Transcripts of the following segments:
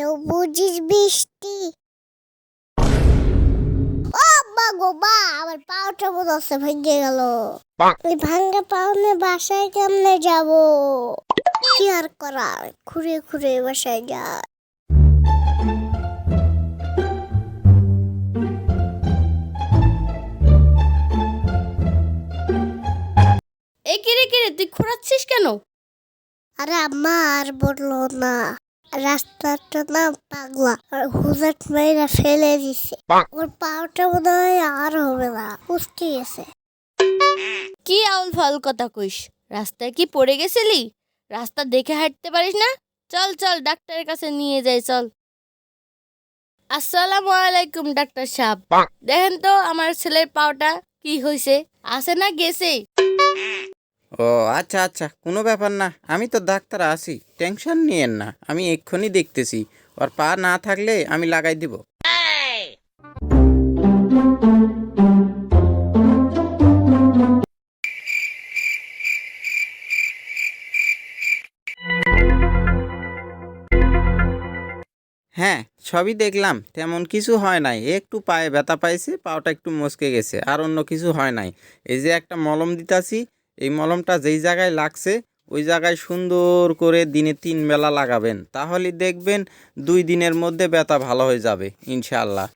এলো বুঝিস বৃষ্টি? ও বাগো বা আমার পাওটা বোধ আছে ভেঙে গেল। ওই ভাঙ্গা পাওনে বাসায় কেমনে যাব? কি আর করার? ঘুরে ঘুরে বাসায় যায় এ কেরে কেরে তুই খোঁড়াচ্ছিস কেন? আরে আমার বলল না। রাস্তাটা না পাগলা। আর হুজাট মেয়েরা ফেলে দিছে। ওর পাওটা মনে হয় আর হবে না। উঠতে গেছে। কি আউল ফাউল কথা কইস? রাস্তায় কি পড়ে গেছিলি? রাস্তা দেখে হাঁটতে পারিস না? চল চল ডাক্তারের কাছে নিয়ে যাই চল। আসসালামু আলাইকুম ডাক্তার সাহেব। দেখেন তো আমার ছেলের পাওটা কি হয়েছে আছে না গেছে? ও আচ্ছা আচ্ছা কোনো ব্যাপার না। আমি তো ডাক্তার আছি, টেনশন নিয়েন না, আমি এক্ষুনি দেখতেছি। ওর পা না থাকলে আমি লাগাই দিব। হ্যাঁ সবই দেখলাম, তেমন কিছু হয় নাই। একটু পায়ে ব্যথা পাইছে, পাওটা একটু মচকে গেছে, আর অন্য কিছু হয় নাই। এই যে একটা মলম দিতাছি এই মলমটা যেই জায়গায় লাগছে ওই জায়গায় সুন্দর করে দিনে তিন বেলা লাগাবেন। তাহলে দেখবেন দুই দিনের মধ্যে ব্যথা ভালো হয়ে যাবে ইনশাল্লাহ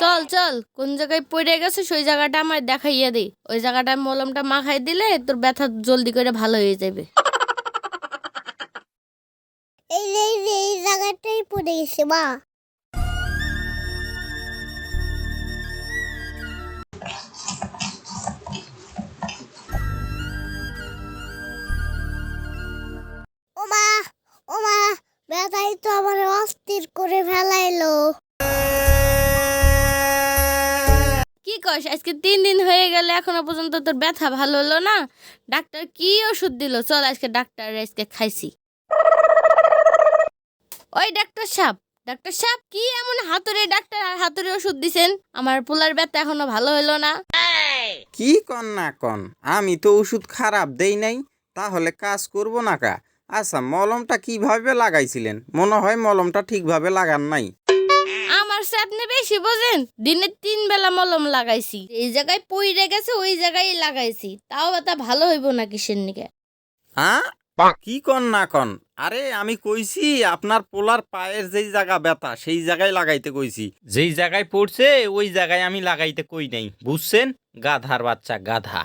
চল চল কোন জায়গায় পড়ে গেছে সেই জায়গাটা আমার দেখাইয়া দে। ওই জায়গাটায় মলমটা মাখাই দিলে তোর ব্যথা জলদি করে ভালো হয়ে যাবে। এই যে এই যে এই জায়গাটাই পড়ে গেছে মা। করে ফেলাইলো। কি কস আজকে তিন দিন হয়ে গেলে এখনও পর্যন্ত তোর ব্যথা ভালো হলো না? ডাক্তার কি ওষুধ দিল? চল আজকে ডাক্তার আজকে খাইছি। ওই ডাক্তার সাহেব ডাক্তার সাহেব কি এমন হাতুড়ে ডাক্তার আর হাতুড়ে ওষুধ দিছেন? আমার পোলার ব্যথা এখনও ভালো হলো না। কি কন না কন আমি তো ওষুধ খারাপ দেই নাই তাহলে কাজ করব না কা? আচ্ছা মলমটা কীভাবে লাগাইছিলেন? মনে হয় মলমটা ঠিকভাবে লাগান নাই। আমার সে আপনি বেশি বোঝেন দিনে তিন বেলা মলম লাগাইছি। এই জায়গায় পইরে গেছে ওই জায়গায় লাগাইছি। তাও ব্যথা ভালো হইব না কিসের নিকে? হ্যাঁ? কি কন না কন? আরে আমি কইছি আপনার পোলার পায়ের যেই জায়গা ব্যথা সেই জায়গায় লাগাইতে কইছি। যেই জায়গায় পড়ছে ওই জায়গায় আমি লাগাইতে কই নাই। বুঝছেন? গাধার বাচ্চা গাধা।